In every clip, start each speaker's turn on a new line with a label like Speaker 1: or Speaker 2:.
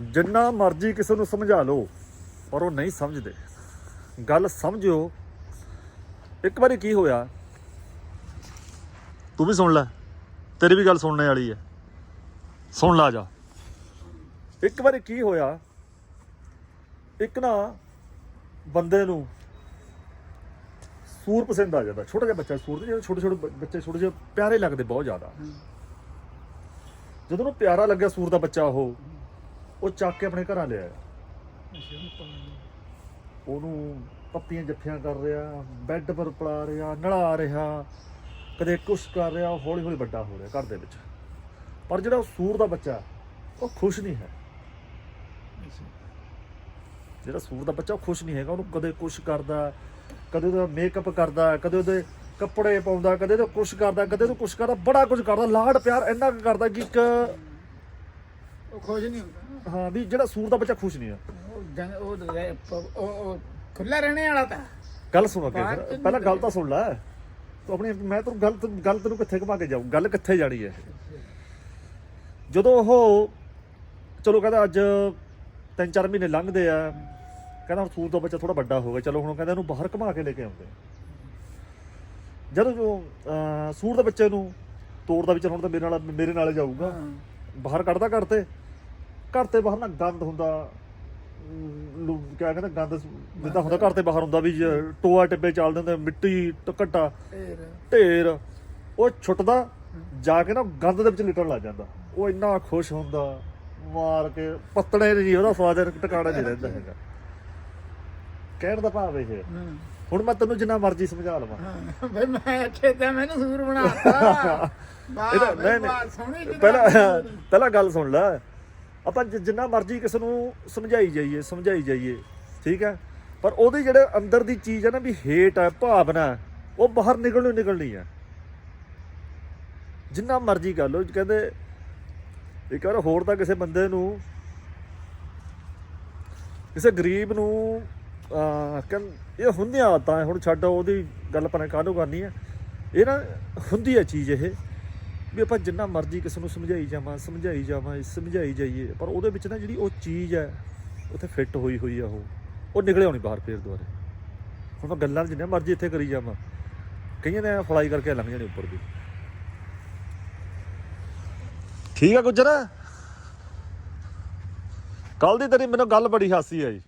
Speaker 1: ਜਿੰਨਾ ਮਰਜ਼ੀ ਕਿਸੇ ਨੂੰ ਸਮਝਾ ਲਓ, ਪਰ ਉਹ ਨਹੀਂ ਸਮਝਦੇ। ਗੱਲ ਸਮਝਿਓ। ਇੱਕ ਵਾਰੀ ਕੀ ਹੋਇਆ? ਤੂੰ ਵੀ ਸੁਣ ਲੈ। ਤੇਰੀ ਵੀ ਗੱਲ ਸੁਣਨੇ ਵਾਲੀ ਹੈ। ਸੁਣ ਲਾ ਜਾ। ਇੱਕ ਵਾਰੀ ਕੀ ਹੋਇਆ? ਇੱਕ ਨਾ ਬੰਦੇ ਨੂੰ ਸੂਰ ਪਸੰਦ ਆ ਜਾਂਦਾ। ਛੋਟਾ ਜਿਹਾ ਬੱਚਾ ਸੂਰ ਦੇ ਜਿਹੜੇ ਛੋਟੇ ਛੋਟੇ ਬੱਚੇ ਛੋਟੇ ਜਿਹੇ ਪਿਆਰੇ ਲੱਗਦੇ ਬਹੁਤ ਜ਼ਿਆਦਾ। ਜਦੋਂ ਉਹਨੂੰ ਪਿਆਰਾ ਲੱਗਿਆ ਸੂਰ ਦਾ ਬੱਚਾ ਉਹ ਉਹ ਚੱਕ ਕੇ ਆਪਣੇ ਘਰਾਂ ਲਿਆਇਆ। ਉਹਨੂੰ ਪੱਤੀਆਂ ਜੱਫੀਆਂ ਕਰ ਰਿਹਾ ਬੈੱਡ ਪਰ ਪਲਾ ਰਿਹਾ ਨਲਾ ਰਿਹਾ ਕਦੇ ਕੁਛ ਕਰ ਰਿਹਾ ਹੌਲੀ ਹੌਲੀ ਵੱਡਾ ਹੋ ਰਿਹਾ ਘਰ ਦੇ ਵਿੱਚ। ਪਰ ਜਿਹੜਾ ਉਹ ਸੂਰ ਦਾ ਬੱਚਾ ਉਹ ਖੁਸ਼ ਨਹੀਂ ਹੈ। ਜਿਹੜਾ ਸੂਰ ਦਾ ਬੱਚਾ ਉਹ ਖੁਸ਼ ਨਹੀਂ ਹੈਗਾ ਉਹਨੂੰ ਕਦੇ ਕੁਛ ਕਰਦਾ ਕਦੇ ਉਹਦਾ ਮੇਕਅਪ ਕਰਦਾ ਕਦੇ ਉਹਦੇ ਕੱਪੜੇ ਪਾਉਂਦਾ ਕਦੇ ਉਹਦਾ ਕੁਛ ਕਰਦਾ ਕਦੇ ਉਹਨੂੰ ਕੁਛ ਕਰਦਾ ਬੜਾ ਕੁਝ ਕਰਦਾ ਲਾਡ ਪਿਆਰ ਇੰਨਾ ਕੁ ਕਰਦਾ ਕਿ ਇੱਕ
Speaker 2: ਉਹ ਖੁਸ਼ ਨਹੀਂ ਹੁੰਦਾ।
Speaker 1: ਹਾਂ ਵੀ ਜਿਹੜਾ ਸੂਰ ਦਾ ਬੱਚਾ ਖੁਸ਼ ਨਹੀਂ ਹੈ
Speaker 2: ਉਹ ਜੰਗ ਉਹ ਰਹਿ- ਪ- ਉਹ ਉਹ ਖੁੱਲਾ ਰਹਿਣੇ ਵਾਲਾ ਤਾਂ।
Speaker 1: ਗੱਲ ਸੁਣ ਅੱਗੇ
Speaker 2: ਬਾਹਰ
Speaker 1: ਫਿਰ।
Speaker 2: ਤੋਂ
Speaker 1: ਪਹਿਲਾਂ ਗੱਲ ਤਾਂ ਸੁਣ ਲੈ। ਤੂੰ ਆਪਣੀ ਮੈਂ ਤੈਨੂੰ ਗੱਲ ਗੱਲ ਤੈਨੂੰ ਕਿੱਥੇ ਘੁਮਾ ਕੇ ਜਾਊਂ। ਗੱਲ ਕਿੱਥੇ ਜਾਣੀ ਹੈ? ਜਦੋਂ ਉਹ ਚਲੋ ਕਹਿੰਦਾ ਅੱਜ ਤਿੰਨ ਚਾਰ ਮਹੀਨੇ ਲੰਘਦੇ ਆ। ਕਹਿੰਦਾ ਹੁਣ ਸੂਰ ਦਾ ਬੱਚਾ ਥੋੜਾ ਵੱਡਾ ਹੋ ਗਿਆ। ਚਲੋ ਹੁਣ ਕਹਿੰਦਾ ਇਹਨੂੰ ਬਾਹਰ ਘੁਮਾ ਕੇ ਲੈ ਕੇ ਆਉਂਦੇ ਆ। ਜਦੋਂ ਜੋ ਅਹ, ਸੂਰ ਦੇ ਬੱਚੇ ਨੂੰ ਤੋੜਦਾ ਵਿੱਚ ਹੁਣ ਤਾਂ ਮੇਰੇ ਨਾਲ ਮੇਰੇ ਨਾਲ ਜਾਊਗਾ। ਬਾਹਰ ਕੱਢਦਾ ਘਰ ਤੇ। ਘਰ ਤੇ ਬਾਹਰ ਨਾ ਗੰਦ ਹੁੰਦਾ। ਲੂ ਕਿਆ ਕਹਿੰਦਾ ਗੰਦ ਜਿੱਦਾਂ ਹੁੰਦਾ ਘਰ ਤੇ ਬਾਹਰ ਹੁੰਦਾ ਵੀ ਜੇ ਟੋਆ ਟਿੱਬੇ ਚੱਲਦੇ ਹੁੰਦੇ ਮਿੱਟੀ ਟਕਟਾ ਢੇਰ। ਉਹ ਛੁੱਟਦਾ ਜਾ ਕੇ ਨਾ ਗੰਦ ਦੇ ਵਿੱਚ ਲਿਟਣ ਲੱਗ ਜਾਂਦਾ। ਉਹ ਇੰਨਾ ਖੁਸ਼ ਹੁੰਦਾ ਮਾਰ ਕੇ ਪੱਤਣੇ ਨਹੀਂ ਉਹਦਾ ਸਵਾਦ ਟਿਕਾਣਾ ਨਹੀਂ ਰਹਿੰਦਾ ਹੈਗਾ। ਕਹਿਣ ਦਾ ਭਾਵ ਇਹ ਹੈ।
Speaker 2: ਹੂੰ।
Speaker 1: ਹੁਣ ਮੈਂ ਤੈਨੂੰ ਜਿੰਨਾ ਮਰਜ਼ੀ ਸਮਝਾ ਲਵਾਂ।
Speaker 2: ਬਈ ਮੈਂ ਇੱਥੇ ਤਾਂ ਮੈਨੂੰ ਸੂਰ ਬਣਾਤਾ। ਵਾਹ
Speaker 1: ਇਹਦਾ- ਨਹੀਂ,
Speaker 2: ਵਾਹ,
Speaker 1: ਨਹੀਂ।
Speaker 2: ਸੋਹਣੀ ਜਿਹੀ
Speaker 1: ਪਹਿਲਾਂ
Speaker 2: ਗੱਲ।
Speaker 1: ਪਹਿਲਾਂ ਗੱਲ ਸੁਣ ਲੈ। ਆਪਾਂ ਜਿੰਨਾ ਮਰਜ਼ੀ ਕਿਸੇ ਨੂੰ ਸਮਝਾਈ ਜਾਈਏ ਸਮਝਾਈ ਜਾਈਏ, ਠੀਕ ਹੈ? ਪਰ ਉਹਦੇ ਜਿਹੜੇ ਅੰਦਰ ਦੀ ਚੀਜ਼ ਹੈ ਨਾ ਵੀ ਹੇਟ ਹੈ ਭਾਵਨਾ ਉਹ ਬਾਹਰ ਨਿਕਲਣੀ ਨਿਕਲਣੀ ਹੈ ਜਿੰਨਾ ਮਰਜ਼ੀ ਕਰ ਲਓ, ਕਹਿੰਦੇ ਇੱਕ ਵਾਰ ਹੋਰ ਤਾਂ ਕਿਸੇ ਬੰਦੇ ਨੂੰ, ਕਿਸੇ ਗਰੀਬ ਨੂੰ ਆ ਕਹਿੰ, ਇਹ ਹੁੰਦੀਆਂ ਆਦਤਾਂ, ਹੁਣ ਛੱਡ ਉਹਦੀ ਗੱਲ ਆਪਾਂ ਨੇ ਕਾਹਨੂੰ ਕਰਨੀ ਹੈ ਇਹ ਨਾ ਹੁੰਦੀ ਹੈ ਚੀਜ਼ ਇਹ। ਵੀ ਆਪਾਂ ਜਿੰਨਾ ਮਰਜ਼ੀ ਕਿਸੇ ਨੂੰ ਸਮਝਾਈ ਜਾਵਾਂ ਸਮਝਾਈ ਜਾਵਾਂ ਸਮਝਾਈ ਜਾਈਏ, ਪਰ ਉਹਦੇ ਵਿੱਚ ਨਾ ਜਿਹੜੀ ਉਹ ਚੀਜ਼ ਹੈ, ਉੱਥੇ ਫਿੱਟ ਹੋਈ ਹੋਈ ਆ ਉਹ ਉਹ ਨਿਕਲਿਆ ਆਉਣੀ ਬਾਹਰ ਫੇਰ ਦੁਬਾਰੇ। ਹੁਣ ਮੈਂ ਗੱਲਾਂ ਜਿੰਨਾ ਮਰਜ਼ੀ ਇੱਥੇ ਕਰੀ ਜਾਵਾਂ, ਕਈਆਂ ਨੇ ਫਲਾਈ ਕਰਕੇ ਲੰਘ ਜਾਣੇ ਉੱਪਰ ਦੀ। ਠੀਕ ਆ ਗੁੱਜਰ? ਕੱਲ ਦੀ ਤੇਰੀ ਮੈਨੂੰ ਗੱਲ ਬੜੀ ਹਾਸੀ ਆਈ।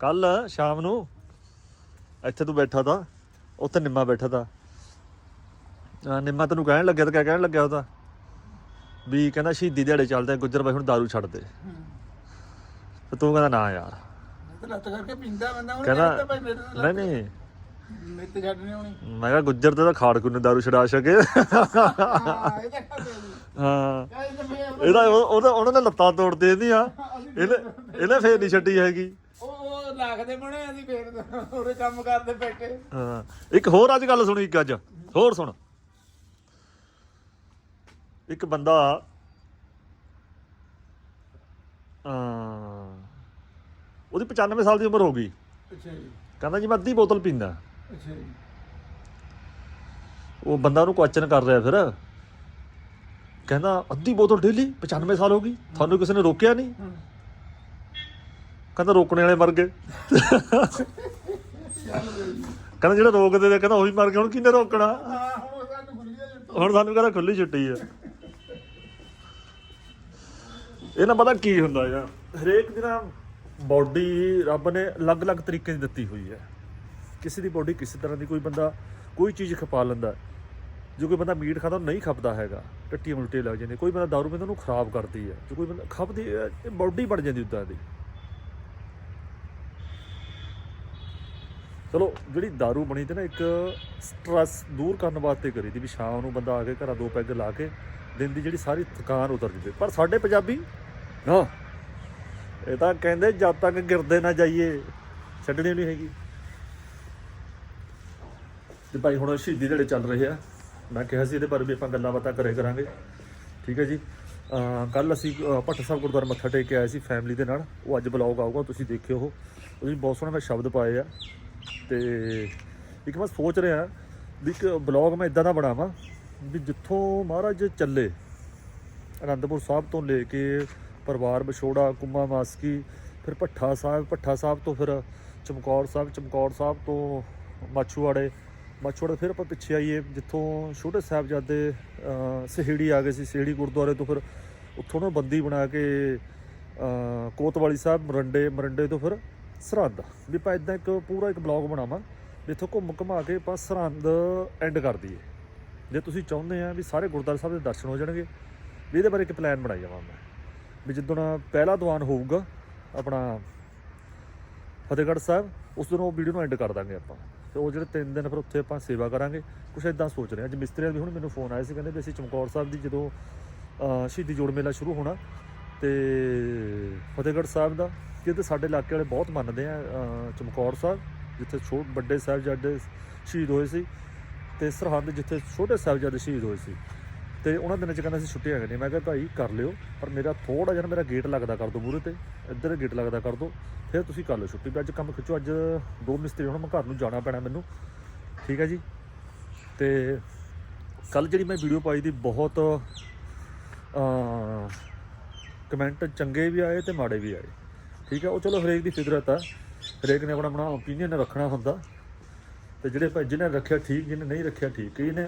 Speaker 1: ਕੱਲ ਸ਼ਾਮ ਨੂੰ ਇੱਥੇ ਤੂੰ ਬੈਠਾ ਤਾ, ਉੱਥੇ ਨਿੰਮਾ ਬੈਠਾ ਤਾ। ਆ ਨਿੰਮਾ ਤੈਨੂੰ ਕਹਿਣ ਲੱਗਿਆ ਤਾਂ ਕਿਆ ਕਹਿਣ ਲੱਗਿਆ ਉਹਦਾ ਵੀ ਕਹਿੰਦਾ ਸ਼ਹੀਦੀ ਦਿਹਾੜੇ ਚੱਲਦੇ ਆ, ਗੁੱਜਰ ਬਾਈ ਹੁਣ दारू ਛੱਡ ਦੇ ਤੇ ਤੂੰ ਕਹਿੰਦਾ ਨਾ ਯਾਰ
Speaker 2: ਮੈਂ ਤਾਂ ਲੱਤ ਕਰਕੇ ਪੀਂਦਾ ਬੰਦਾ ਹੁਣ
Speaker 1: ਕਹਿੰਦਾ
Speaker 2: ਭਾਈ ਮੇਰੇ ਨਾਲ
Speaker 1: ਨਹੀਂ ਨਹੀਂ
Speaker 2: ਮੇਰੇ ਤੇ ਛੱਡ ਨਹੀਂ ਆਉਣੀ
Speaker 1: ਮੈਂ ਕਿਹਾ ਗੁੱਜਰ ਤੇ ਤਾਂ ਖਾੜ ਨੂੰ दारू ਛਡਾ ਸਕੇ
Speaker 2: ਹਾਂ ਇਹ ਤਾਂ ਖਾਤੇ
Speaker 1: ਹਾਂ
Speaker 2: ਦੀ ਇਹ ਤਾਂ ਫੇਰ
Speaker 1: ਇਹਦਾ ਉਹ- ਉਹਦਾ ਉਹਨਾਂ ਨੇ ਲੱਤਾਂ ਤੋੜ ਦੇ ਇਹਦੀਆਂ ਇਹਨੇ ਇਹਨੇ ਫੇਰ ਨਹੀਂ ਛੱਡੀ ਹੈਗੀ
Speaker 2: ਉਹ ਉਹ ਲੱਗਦੇ ਬਣੇ ਅਸੀਂ ਫੇਰ ਉਹਰੇ ਕੰਮ ਕਰਦੇ ਬੈਠੇ
Speaker 1: ਹਾਂ ਇੱਕ ਹੋਰ ਅੱਜ ਗੱਲ ਸੁਣੀ ਇੱਕ ਅੱਜ ਹੋਰ ਸੁਣ ਇੱਕ ਬੰਦਾ ਉਹਦੀ 95 ਸਾਲ ਦੀ ਉਮਰ ਹੋ ਗਈ।
Speaker 2: ਅੱਛਾ ਜੀ।
Speaker 1: ਕਹਿੰਦਾ ਜੀ ਮੈਂ ਅੱਧੀ ਬੋਤਲ ਪੀਂਦਾ।
Speaker 2: ਅੱਛਾ ਜੀ।
Speaker 1: ਉਹ ਬੰਦਾ ਉਹਨੂੰ ਕੁਐਸਚਨ ਕਰ ਰਿਹਾ ਫਿਰ। ਕਹਿੰਦਾ ਅੱਧੀ ਬੋਤਲ ਡੇਲੀ? 95 ਸਾਲ ਹੋ ਗਈ? ਤੁਹਾਨੂੰ ਕਿਸੇ ਨੇ ਰੋਕਿਆ ਨਹੀਂ। ਕਹਿੰਦਾ ਰੋਕਣੇ ਵਾਲੇ ਮਰ ਗਏ। ਕਹਿੰਦਾ ਜਿਹੜਾ ਰੋਕਦੇ ਨੇ ਕਹਿੰਦਾ ਉਹੀ ਮਰ ਗਏ ਹੁਣ ਕਿਹਨੇ ਰੋਕਣਾ?
Speaker 2: ਹੁਣ ਸਾਨੂੰ
Speaker 1: ਕਹਿੰਦਾ ਖੁੱਲੀ ਛੁੱਟੀ ਆ। ਇਹ ਨਾ ਪਤਾ ਕੀ ਹੁੰਦਾ ਯਾਰ ਹਰੇਕ ਦੀ ਨਾ ਬਾਡੀ ਰੱਬ ਨੇ ਅਲੱਗ-ਅਲੱਗ ਤਰੀਕੇ ਦੀ ਦਿੱਤੀ ਹੋਈ ਹੈ। ਕਿਸੇ ਦੀ ਬਾਡੀ ਕਿਸੇ ਤਰ੍ਹਾਂ ਦੀ ਕੋਈ ਬੰਦਾ ਕੋਈ ਚੀਜ਼ ਖਪਾ ਲੈਂਦਾ ਜੋ ਕੋਈ ਬੰਦਾ ਮੀਟ ਖਾਂਦਾ ਨਹੀਂ ਖਪਦਾ ਹੈਗਾ। ਟੱਟੀਆਂ ਉਲਟੇ ਲੱਗ ਜਾਂਦੇ ਕੋਈ ਬੰਦਾ ਦਾਰੂ ਪੀਂਦਾ ਉਹਨੂੰ ਖਰਾਬ ਕਰਦੀ ਹੈ। ਜੋ ਕੋਈ ਬੰਦਾ ਖਪਦੀ ਹੈ, ਇਹ ਬਾਡੀ ਬਣ ਜਾਂਦੀ ਉਦਾਂ ਦੀ। ਚਲੋ ਜਿਹੜੀ दारू ਬਣੀ ਤੇ ਨਾ ਇੱਕ ਸਟ੍ਰੈਸ ਦੂਰ ਕਰਨ ਵਾਸਤੇ ਕਰੀ ਦੀ ਵੀ ਸ਼ਾਮ ਨੂੰ ਬੰਦਾ ਆ ਕੇ ਘਰਾਂ ਦੋ ਪੈਗ ਲਾ ਕੇ ਦਿਨ ਦੀ ਜਿਹੜੀ ਸਾਰੀ ਥਕਾਨ ਉਤਰ ਜਵੇ। ਪਰ ਸਾਡੇ ਪੰਜਾਬੀ ਹਾਂ ਇਹ ਤਾਂ ਕਹਿੰਦੇ ਜਦ ਤੱਕ ਗਿਰਦੇ ਨਾ ਜਾਈਏ ਛੱਡਣੀ ਨਹੀਂ ਹੈਗੀ। ਤੇ ਭਾਈ ਹੁਣ ਸ਼ਹੀਦੀ ਜਿਹੜੇ ਚੱਲ ਰਹੇ ਆ। ਮੈਂ ਕਿਹਾ ਸੀ ਇਹਦੇ ਬਾਰੇ ਵੀ ਆਪਾਂ ਗੱਲਾਂ ਬਾਤਾਂ ਕਰੇ ਕਰਾਂਗੇ। ਠੀਕ ਹੈ ਜੀ। ਕੱਲ ਅਸੀਂ ਅਹ, ਭੱਟ ਸਾਹਿਬ ਗੁਰਦੁਆਰਾ ਮੱਥਾ ਟੇਕ ਕੇ ਆਏ ਸੀ ਫੈਮਿਲੀ ਦੇ ਨਾਲ। ਉਹ ਅੱਜ ਬਲੌਗ ਆਊਗਾ ਤੁਸੀਂ ਦੇਖਿਓ ਉਹ। ਉਹਦੇ ਬਹੁਤ ਸੋਹਣੇ ਮੈਂ ਸ਼ਬਦ ਪਾਏ ਆ। ਤੇ ਇੱਕ ਮੈਂ ਸੋਚ ਰਿਹਾ ਵੀ ਇੱਕ ਬਲੌਗ ਮੈਂ ਇਦਾਂ ਦਾ ਬਣਾਵਾਂ ਵੀ ਜਿੱਥੋਂ ਮਹਾਰਾਜ ਚੱਲੇ ਅਨੰਦਪੁਰ ਸਾਹਿਬ ਤੋਂ ਲੈ ਕੇ ਪਰਿਵਾਰ ਵਿਛੋੜਾ ਕੁੰਮਾ ਮਾਸਕੀ ਫਿਰ ਭੱਠਾ ਸਾਹਿਬ ਭੱਠਾ ਸਾਹਿਬ ਤੋਂ ਫਿਰ ਚਮਕੌਰ ਸਾਹਿਬ ਚਮਕੌਰ ਸਾਹਿਬ ਤੋਂ ਮਾਛੂਵਾੜੇ। ਮਾਛੂਵਾੜੇ ਫਿਰ ਆਪਾਂ ਪਿੱਛੇ ਆਈਏ ਜਿੱਥੋਂ ਛੋਟੇ ਸਾਹਿਬਜ਼ਾਦੇ ਅਹ, ਸਹੇੜੀ ਆ ਗਏ ਸੀ ਸਹੇੜੀ ਗੁਰਦੁਆਰੇ ਤੋਂ ਫਿਰ ਉੱਥੋਂ ਨਾ ਬੰਦੀ ਬਣਾ ਕੇ ਕੋਤਵਾਲੀ ਸਾਹਿਬ ਮਰੰਡੇ ਮਰੰਡੇ ਤੋਂ ਫਿਰ ਸਰਹੰਦ। ਵੀ ਆਪਾਂ ਇਦਾਂ ਇੱਕ ਪੂਰਾ ਇੱਕ ਬਲੌਗ ਬਣਾਵਾਂ ਜਿੱਥੋਂ ਘੁੰਮ ਘੁਮਾ ਕੇ ਆਪਾਂ ਸਰਹੰਦ ਐਂਡ ਕਰ ਦਈਏ। ਜੇ ਤੁਸੀਂ ਚਾਹੁੰਦੇ ਆ ਵੀ ਸਾਰੇ ਗੁਰਦੁਆਰਾ ਸਾਹਿਬ ਦੇ ਦਰਸ਼ਨ ਹੋ ਜਾਣਗੇ ਵੀ ਇਹਦੇ ਬਾਰੇ ਇੱਕ ਪਲਾਨ ਬਣਾਈ ਜਾਵਾਂ ਮੈਂ। ਵੀ ਜਿੱਦਣ ਪਹਿਲਾ ਦੀਵਾਨ ਹੋਊਗਾ ਆਪਣਾ ਫਤਿਹਗੜ੍ਹ ਸਾਹਿਬ, ਉਸ ਦਿਨ ਉਹ ਵੀਡੀਓ ਨੂੰ ਐਂਡ ਕਰ ਦਾਂਗੇ ਆਪਾਂ। ਤੇ ਉਹ ਜਿਹੜੇ ਤਿੰਨ ਦਿਨ ਫਿਰ ਉੱਥੇ ਆਪਾਂ ਸੇਵਾ ਕਰਾਂਗੇ, ਕੁਛ ਇਦਾਂ ਸੋਚ ਰਹੇ ਹਾਂ। ਅੱਜ ਮਿਸਤਰੀਆਂ ਵੀ ਹੁਣ ਮੈਨੂੰ ਫੋਨ ਆਇਆ ਸੀ, ਕਹਿੰਦੇ ਵੀ ਅਸੀਂ ਚਮਕੌਰ ਸਾਹਿਬ ਦੀ ਜਦੋਂ ਸ਼ਹੀਦੀ ਜੋੜ ਮੇਲਾ ਸ਼ੁਰੂ ਹੋਣਾ, ਤੇ ਫਤਿਹਗੜ੍ਹ ਸਾਹਿਬ ਦਾ ਜਿਹਦੇ ਸਾਡੇ ਇਲਾਕੇ ਵਾਲੇ ਬਹੁਤ ਮੰਨਦੇ ਆ ਚਮਕੌਰ ਸਾਹਿਬ, ਜਿੱਥੇ ਛੋਟ ਵੱਡੇ ਸਾਹਿਬਜ਼ਾਦੇ ਸ਼ਹੀਦ ਹੋਏ ਸੀ, ਤੇ ਸਰਹੰਦ ਜਿੱਥੇ ਛੋਟੇ ਸਾਹਿਬਜ਼ਾਦੇ ਸ਼ਹੀਦ ਹੋਏ ਸੀ। ਤੇ ਉਹਨਾਂ ਦਿਨਾਂ ਚ ਕਹਿੰਦਾ ਸੀ ਛੁੱਟੀਆਂ ਕਰਨੀਆਂ ਮੈਂ ਕਿਹਾ ਭਾਈ ਕਰ ਲਿਓ, ਪਰ ਮੇਰਾ ਥੋੜਾ ਜਿਹਾ ਨਾ ਮੇਰਾ ਗੇਟ ਲੱਗਦਾ ਕਰ ਦਿਓ ਮੂਹਰੇ ਤੇ। ਇੱਧਰ ਗੇਟ ਲੱਗਦਾ ਕਰ ਦਿਓ ਫਿਰ ਤੁਸੀਂ ਕਰ ਲਓ ਛੁੱਟੀ। ਵੀ ਅੱਜ ਕੰਮ ਖਿੱਚੋ, ਅੱਜ ਦੋ ਮਿਸਤਰੀ ਹੁਣ ਮੈਂ ਘਰ ਨੂੰ ਜਾਣਾ ਪੈਣਾ ਮੈਨੂੰ। ਠੀਕ ਹੈ ਜੀ? ਤੇ ਕੱਲ ਜਿਹੜੀ ਮੈਂ ਵੀਡੀਓ ਪਾਈ ਦੀ ਬਹੁਤ ਅ ਕਮੈਂਟ ਚੰਗੇ ਵੀ ਆਏ ਤੇ ਮਾੜੇ ਵੀ ਆਏ। ਠੀਕ ਹੈ? ਉਹ ਚਲੋ ਹਰੇਕ ਦੀ ਫਿਦਰਤ ਆ। ਹਰੇਕ ਨੇ ਆਪਣਾ ਆਪਣਾ ਓਪੀਨੀਅਨ ਰੱਖਣਾ ਹੁੰਦਾ। ਤੇ ਜਿਹੜੇ ਭਾਈ ਜਿਹਨੇ ਰੱਖਿਆ ਠੀਕ, ਜਿਹਨੇ ਨਹੀਂ ਰੱਖਿਆ ਠੀਕ, ਕਈ ਨੇ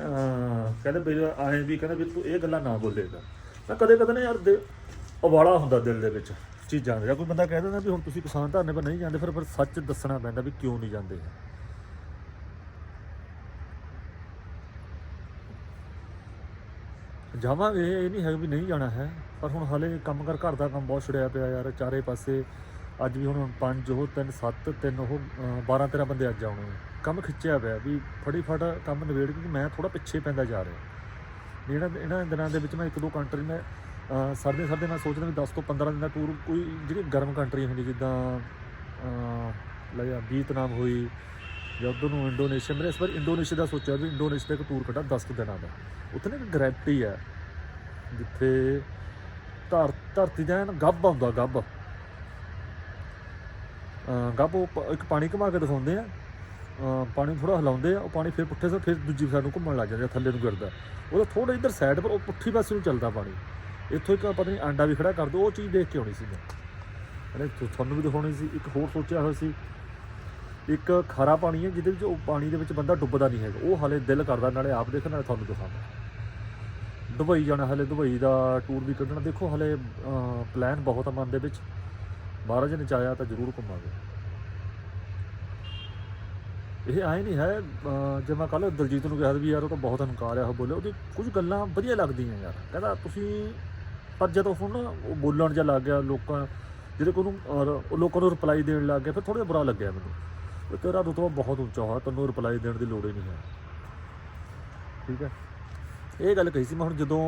Speaker 1: ਕਹਿੰਦੇ ਵੀ ਆਏ ਵੀ ਕਹਿੰਦੇ ਵੀ ਤੂੰ ਇਹ ਗੱਲਾਂ ਨਾ ਬੋਲੇਗਾ ਤਾਂ ਕਦੇ ਕਦੇ ਨਾ ਯਾਰ ਦਿ- ਉਬਾਲਾ ਹੁੰਦਾ ਦਿਲ ਦੇ ਵਿੱਚ ਚੀਜ਼ਾਂ ਦਾ, ਜਾਂ ਕੋਈ ਬੰਦਾ ਕਹਿ ਦਿੰਦਾ ਵੀ ਹੁਣ ਤੁਸੀਂ ਕਿਸਾਨ ਧਰਨੇ ਪਰ ਨਹੀਂ ਜਾਂਦੇ, ਫਿਰ ਫਿਰ ਸੱਚ ਦੱਸਣਾ ਪੈਂਦਾ ਵੀ ਕਿਉਂ ਨਹੀਂ ਜਾਂਦੇ ਜਾਵਾਂਗੇ, ਇਹ ਨਹੀਂ ਹੈ ਵੀ ਨਹੀਂ ਜਾਣਾ ਹੈ, ਪਰ ਹੁਣ ਹਾਲੇ ਕੰਮ ਕਰ, ਘਰ ਦਾ ਕੰਮ ਬਹੁਤ ਛੜਿਆ ਪਿਆ ਯਾਰ, ਚਾਰੇ ਪਾਸੇ, ਅੱਜ ਵੀ ਹੁਣ ਪੰਜ ਉਹ ਤਿੰਨ, ਸੱਤ, ਤਿੰਨ ਉਹ 12 13 ਬੰਦੇ ਅੱਜ ਆਉਣੇ ਆ। ਕੰਮ ਖਿੱਚਿਆ ਪਿਆ ਵੀ ਫੜੀ ਫੜ ਕੰਮ ਨਿਬੇੜ ਕਿਉਂਕਿ ਮੈਂ ਥੋੜਾ ਪਿੱਛੇ ਪੈਂਦਾ ਜਾ ਰਿਹਾ। ਵੀ ਇਹਨਾਂ ਇਹਨਾਂ ਦਿਨਾਂ ਦੇ ਵਿੱਚ ਮੈਂ ਇੱਕ ਦੋ ਕੰਟਰੀ ਮੈਂ ਅਹ, ਸਰਦੇ ਸਰਦੇ ਮੈਂ ਸੋਚਦਾ ਵੀ 10 ਤੋਂ 15 ਦਿਨ ਦਾ ਟੂਰ ਕੋਈ ਜਿਹੜੀ ਗਰਮ ਕੰਟਰੀ ਹੁੰਦੀ ਜਿੱਦਾਂ ਅਹ, ਲੈ ਜਾ ਵੀਤਨਾਮ ਹੋਈ ਜਾਂ ਉੱਧਰ ਨੂੰ ਇੰਡੋਨੇਸ਼ੀਆ ਮੇਰੇ ਇਸ ਵਾਰ ਇੰਡੋਨੇਸ਼ੀਆ ਦਾ ਸੋਚਿਆ ਵੀ ਇੰਡੋਨੇਸ਼ੀਆ ਦਾ ਇੱਕ ਟੂਰ ਕੱਢਾ 10 ਕੁ ਦਿਨਾਂ ਦਾ। ਉੱਥੇ ਨਾ ਇੱਕ ਗਰੈਵਿਟੀ ਹੈ ਜਿੱਥੇ ਧਰ ਧਰਤੀ ਦਾ ਐਨ ਗੱਭ ਆਉਂਦਾ ਗੱਭ ਅਹ ਗੱਭ ਉਹ ਇੱਕ ਪਾਣੀ ਘੁਮਾ ਕੇ ਦਿਖਾਉਂਦੇ ਆ। ਪਾਣੀ ਥੋੜਾ ਹਿਲਾਉਂਦੇ ਆ, ਉਹ ਪਾਣੀ ਫਿਰ ਪੁੱਠੇ ਸੇ ਫਿਰ ਦੂਜੀ ਸਾਈਡ ਨੂੰ ਘੁੰਮਣ ਲੱਗ ਜਾਂਦਾ ਥੱਲੇ ਨੂੰ ਗਿਰਦਾ। ਉਹਦਾ ਥੋੜਾ ਇੱਧਰ ਸਾਈਡ ਪਰ ਉਹ ਪੁੱਠੀ ਪਾਸੇ ਨੂੰ ਚੱਲਦਾ ਪਾਣੀ। ਇੱਥੋਂ ਇੱਕ ਪਤਾ ਨਹੀਂ ਆਂਡਾ ਵੀ ਖੜਾ ਕਰ ਦੋ, ਉਹ ਚੀਜ਼ ਦੇਖ ਕੇ ਆਉਣੀ ਸੀ ਮੈਂ। ਅਰੇ ਤੁਹਾਨੂੰ ਵੀ ਦਿਖਾਉਣੀ ਸੀ, ਇੱਕ ਹੋਰ ਸੋਚਿਆ ਹੋਇਆ ਸੀ। ਇੱਕ ਖਾਰਾ ਪਾਣੀ ਹੈ, ਜਿਹਦੇ ਵਿੱਚ ਉਹ ਪਾਣੀ ਦੇ ਵਿੱਚ ਬੰਦਾ ਡੁੱਬਦਾ ਨਹੀਂ ਹੈਗਾ। ਉਹ ਹਾਲੇ ਦਿਲ ਕਰਦਾ, ਨਾਲੇ ਆਪ ਦੇਖਣ ਨਾਲੇ ਤੁਹਾਨੂੰ ਦਿਖਾਵਾਂ। ਦੁਬਈ ਜਾਣਾ, ਹਲੇ ਦੁਬਈ ਦਾ ਟੂਰ ਵੀ ਕੱਢਣਾ। ਦੇਖੋ, ਹਲੇ ਪਲਾਨ ਬਹੁਤ ਆ ਮਨ ਦੇ ਵਿੱਚ। ਮਹਾਰਾਜ ਨੇ ਚਾਹਿਆ ਤਾਂ ਜ਼ਰੂਰ ਘੁੰਮਾਂਗੇ। ਇਹ ਆਏ ਨਹੀਂ ਹੈ ਜੇ ਮੈਂ ਕੱਲ ਦਲਜੀਤ ਨੂੰ ਕਿਹਾ ਵੀ ਯਾਰ ਉਹ ਤਾਂ ਬਹੁਤ ਹੰਕਾਰ ਆ, ਉਹ ਬੋਲੇ। ਉਹਦੀ ਕੁਝ ਗੱਲਾਂ ਵਧੀਆ ਲੱਗਦੀਆਂ ਯਾਰ। ਕਹਿੰਦਾ ਤੁਸੀਂ ਪਰ ਜਦੋਂ ਹੁਣ ਨਾ ਉਹ ਬੋਲਣ ਜਾਂ ਲੱਗ ਗਿਆ ਲੋਕਾਂ ਜਿਹੜੇ ਕੋਈ ਨੂੰ ਉਹ ਲੋਕਾਂ ਨੂੰ ਰਿਪਲਾਈ ਦੇਣ ਲੱਗ ਗਿਆ, ਫਿਰ ਥੋੜਾ ਬੁਰਾ ਲੱਗਿਆ ਮੈਨੂੰ। ਤੇਰਾ ਰੁਤਬਾ ਬਹੁਤ ਉੱਚਾ ਹੋਇਆ, ਤੈਨੂੰ ਰਿਪਲਾਈ ਦੇਣ ਦੀ ਲੋੜ ਹੀ ਨਹੀਂ ਹੈ। ਠੀਕ ਹੈ? ਇਹ ਗੱਲ ਕਹੀ ਸੀ ਮੈਂ ਹੁਣ ਜਦੋਂ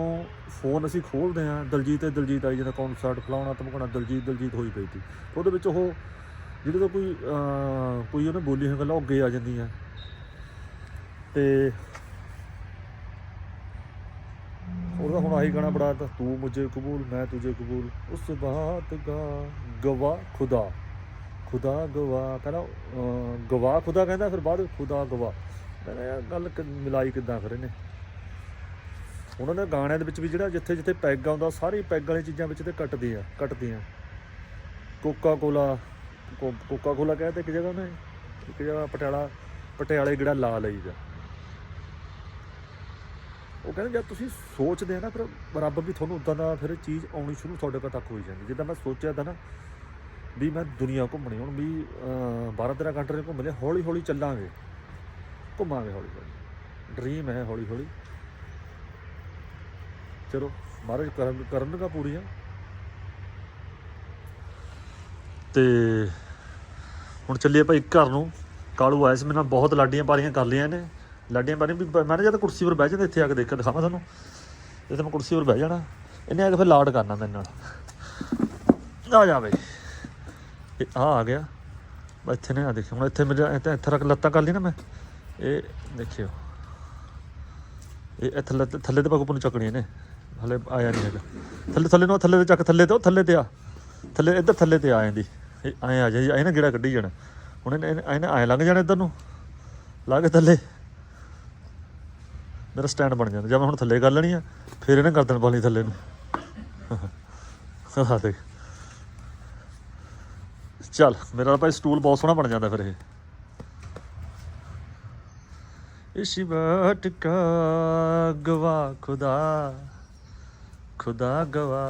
Speaker 1: ਫੋਨ ਅਸੀਂ ਖੋਲਦੇ ਆ ਦਲਜੀਤ ਤੇ ਦਲਜੀਤ ਆਈ ਜਦੋਂ ਕਨਸਰਟ ਫਲਾਉਣਾ ਧਮਕਾਉਣਾ, ਦਲਜੀਤ ਦਲਜੀਤ ਹੋਈ ਪਈ ਸੀ। ਉਹਦੇ ਵਿੱਚ ਉਹ ਜਿਹਦੇ ਤੋਂ ਕੋਈ ਕੋਈ ਉਹਨੇ ਬੋਲੀ ਹੋਈ ਗੱਲਾਂ ਉਹ ਅੱਗੇ ਆ ਜਾਂਦੀਆਂ। ਤੇ ਉਹਦਾ ਹੁਣ ਆਹੀ ਗਾਣਾ ਬੜਾ ਤੂੰ ਮੁਝੇ ਕਬੂਲ, ਮੈਂ ਤੁਝੇ ਕਬੂਲ। ਉਸ ਬਾਤ ਗਾ ਗਵਾ ਖੁਦਾ। ਖੁਦਾ ਗਵਾ ਕਹਿੰਦਾ ਗਵਾ ਖੁਦਾ ਕਹਿੰਦਾ, ਫਿਰ ਬਾਅਦ ਖੁਦਾ ਗਵਾ ਕਹਿੰਦਾ, ਯਾਰ, ਗੱਲ ਮਿਲਾਈ ਕਿੱਦਾਂ ਫਿਰ ਇਹਨੇ ਉਹਨਾਂ ਨੇ ਗਾਣਿਆਂ ਦੇ ਵਿੱਚ ਵੀ ਜਿਹੜਾ ਜਿੱਥੇ ਜਿੱਥੇ ਪੈਗ ਆਉਂਦਾ ਸਾਰੀ ਪੈਗ ਵਾਲੀ ਚੀਜ਼ਾਂ ਵਿੱਚ ਤੇ ਕੱਟਦੇ ਆ ਕੱਟਦੇ ਆ। ਕੋਕਾ ਕੋਲਾ ਕੋਕਾ ਕੋਲਾ ਕਹਿੰਦੇ ਇੱਕ ਜਗ੍ਹਾ ਉਹਨੇ। ਇੱਕ ਜਗ੍ਹਾ ਪਟਿਆਲਾ ਪਟਿਆਲੇ ਜਿਹੜਾ ਲਾ ਲਈਦਾ ਉਹ ਕਹਿੰਦੇ ਜਦ ਤੁਸੀਂ ਸੋਚਦੇ ਆ ਨਾ, ਫਿਰ ਰੱਬ ਵੀ ਤੁਹਾਨੂੰ ਉਦਾਂ ਦਾ ਫਿਰ ਚੀਜ਼ ਆਉਣੀ ਸ਼ੁਰੂ ਤੁਹਾਡੇ ਕੋਲ ਤੱਕ ਹੋਈ ਜਾਂਦੀ। ਜਿੱਦਾਂ ਮੈਂ ਸੋਚਿਆ ਤਾਂ ਨਾ ਵੀ ਮੈਂ ਦੁਨੀਆ ਘੁੰਮਣੀ, ਹੁਣ ਵੀ 12 13 ਕੰਟਰੀ ਘੁੰਮ ਲਿਆ ਹੌਲੀ ਹੌਲੀ ਚੱਲਾਂਗੇ। ਘੁੰਮਾਂਗੇ ਹੌਲੀ ਹੌਲੀ ਡ੍ਰੀਮ ਹੈ ਹੌਲੀ ਹੌਲੀ ਚਲੋ, ਮਹਾਰਾਜ, ਕਰਨ ਕਰਨਗਾ ਪੂਰੀਆਂ। ਤੇ ਹੁਣ ਚੱਲੀਏ ਭਾਈ ਘਰ ਨੂੰ। ਕਾਲੂ ਆਇਆ ਸੀ ਮੇਰੇ ਨਾਲ, ਬਹੁਤ ਲਾਡੀਆਂ ਪਾਰੀਆਂ ਕਰ ਲਈਆਂ ਨੇ ਲਾਡੀਆਂ ਪਾਰੀਆਂ ਵੀ ਮੈਂ ਨਾ ਜਦ ਕੁਰਸੀ 'ਤੇ ਬਹਿ ਜਾਂਦਾ ਇੱਥੇ ਆ ਕੇ ਦੇਖ ਦਿਖਾਵਾਂ ਤੁਹਾਨੂੰ। ਇੱਥੇ ਮੈਂ ਕੁਰਸੀ 'ਤੇ ਬਹਿ ਜਾਣਾ, ਇਹਨੇ ਆ ਕੇ ਫਿਰ ਲਾਡ ਕਰਨਾ ਮੇਰੇ ਨਾਲ। ਆ ਜਾ ਬਈ। ਇਹ ਆ ਆ ਗਿਆ। ਬਸ ਇੱਥੇ ਨੇ ਆ ਦੇਖਿਓ। ਹੁਣ ਇੱਥੇ ਮੇਰੇ ਇੱਥੇ ਇੱਥੇ ਰੱਖ ਲੱਤਾਂ ਕਰ ਲਈ ਨਾ ਮੈਂ। ਇਹ ਦੇਖਿਓ। ਇਹ ਇਹ ਥੱਲੇ ਥੱਲੇ ਤੇ ਪੱਗ ਨੂੰ ਚੱਕਣੀਆਂ ਨੇ। ਹਲੇ ਆਇਆ ਨਹੀਂ ਹੈਗਾ। ਥੱਲੇ ਥੱਲੇ ਨੂੰ ਥੱਲੇ ਤੇ ਚੱਕ, ਥੱਲੇ ਤੇ ਉਹ, ਥੱਲੇ ਤੇ ਆ। ਥੱਲੇ ਇੱਧਰ ਥੱਲੇ ਤੇ ਆ ਜਾਂਦੀ। ਐਂ ਆ ਜਾ ਐ ਨਾ ਗੇੜਾ ਕੱਢੀ ਜਾਣਾ। ਹੁਣ ਇਹਨੇ ਇਹਨੇ- ਇਹਨੇ ਐਂ ਲੰਘ ਜਾਣਾ ਇੱਧਰ ਨੂੰ। ਲਾ ਕੇ ਥੱਲੇ। ਮੇਰਾ ਸਟੈਂਡ ਬਣ ਜਾਂਦਾ। ਜਦ ਮੈਂ ਹੁਣ ਥੱਲੇ ਕਰ ਲੈਣੀ ਆ, ਫਿਰ ਇਹਨੇ ਗਰਦਨ ਪਾ ਲਈ ਥੱਲੇ ਨੂੰ। ਆਹ ਦੇਖ। ਚੱਲ, ਮੇਰਾ ਭਾਈ ਸਟੂਲ ਬਹੁਤ ਸੋਹਣਾ ਬਣ ਜਾਂਦਾ ਫਿਰ ਇਹ। ਇਸ਼ੀ ਬਾਟ ਕਾ ਗਵਾ ਖੁਦਾ ਖੁਦਾ ਗਵਾ।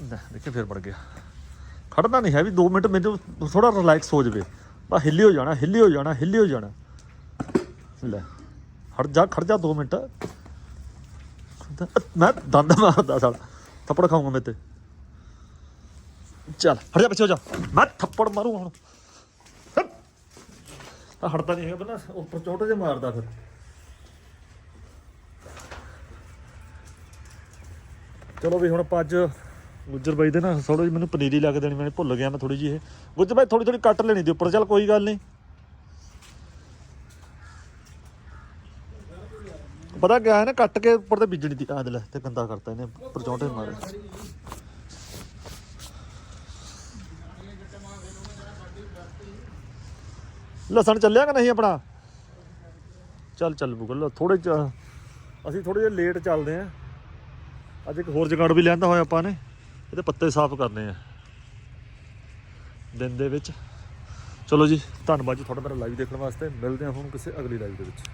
Speaker 1: ਨਾ ਦੇਖੇ ਫਿਰ ਬਣ ਗਿਆ। ਖੜਦਾ ਨਹੀਂ ਹੈ ਵੀ 2 ਮਿੰਟ ਮੈਨੂੰ ਥੋੜਾ ਰਿਲੈਕਸ ਹੋ ਜਾਵੇ। ਬਾ ਹਿੱਲੀ ਹੋ ਜਾਣਾ, ਹਿੱਲੀ ਹੋ ਜਾਣਾ, ਹਿੱਲੀ ਹੋ ਜਾਣਾ। ਲੈ ਹਟ ਜਾ ਖੜ ਜਾ 2 ਮਿੰਟ। ਮੈਂ ਦੰਦ ਮਾਰਦਾ ਸਾਲ, ਥੱਪੜ ਖਾਊਂਗਾ ਮੈਂ ਤੇ। ਚੱਲ ਹਟ ਜਾ ਪਿੱਛੇ ਹੋ ਜਾ। ਮੈਂ ਥੱਪੜ ਮਾਰੂ ਹੁਣ। ਆ ਹਟਦਾ ਨਹੀਂ ਹੈਗਾ ਬਣਾ ਉੱਪਰ ਚੋਟੇ ਜੇ ਮਾਰਦਾ ਫਿਰ। ਚਲੋ ਵੀ ਹੁਣ ਆਪਾਂ ਅੱਜ ਗੁੱਜਰ ਬਾਈ ਦੇ ਨਾ ਥੋੜੀ ਮੈਨੂੰ ਪਨੀਰੀ ਲੱਗ ਦੇਣੀ, ਮੈਂ ਭੁੱਲ ਗਿਆ ਮੈਂ ਥੋੜੀ ਜਿਹੀ ਇਹ। ਗੁੱਜਰ ਬਾਈ ਥੋੜੀ ਥੋੜੀ ਕੱਟ ਲੈਣੀ ਦੀ ਉੱਪਰ, ਚੱਲ ਕੋਈ ਗੱਲ ਨਹੀਂ। ਪਤਾ ਗਿਆ ਹੈ ਨਾ, ਕੱਟ ਕੇ ਉੱਪਰ ਤੇ ਬੀਜਣੀ ਦੀ ਆਦਲ ਤੇ ਗੰਦਾ ਕਰਤਾ ਇਹਨੇ, ਉੱਪਰ ਮਾਰੇ। ਲਸਣ ਚੱਲਿਆ ਕਿ ਨਹੀਂ ਆਪਣਾ? ਚੱਲ ਚੱਲ ਬੁਗਲ ਥੋੜੇ ਅਸੀਂ ਥੋੜੇ ਜਿਹਾ ਲੇਟ ਚੱਲਦੇ ਆਂ। ਅੱਜ ਇੱਕ ਹੋਰ ਜਗਾੜ ਵੀ ਲੈਂਦਾ ਹੋਇਆ ਆਪਾਂ ਨੇ। ਇਹਦੇ ਪੱਤੇ ਸਾਫ਼ ਕਰਨੇ ਆ। ਦਿਨ ਦੇ ਵਿੱਚ। ਚਲੋ ਜੀ, ਧੰਨਵਾਦ ਜੀ ਤੁਹਾਡਾ ਮੇਰਾ ਲਾਈਵ ਦੇਖਣ ਵਾਸਤੇ। ਮਿਲਦੇ ਹਾਂ ਹੁਣ ਕਿਸੇ ਅਗਲੀ ਲਾਈਵ ਦੇ ਵਿੱਚ।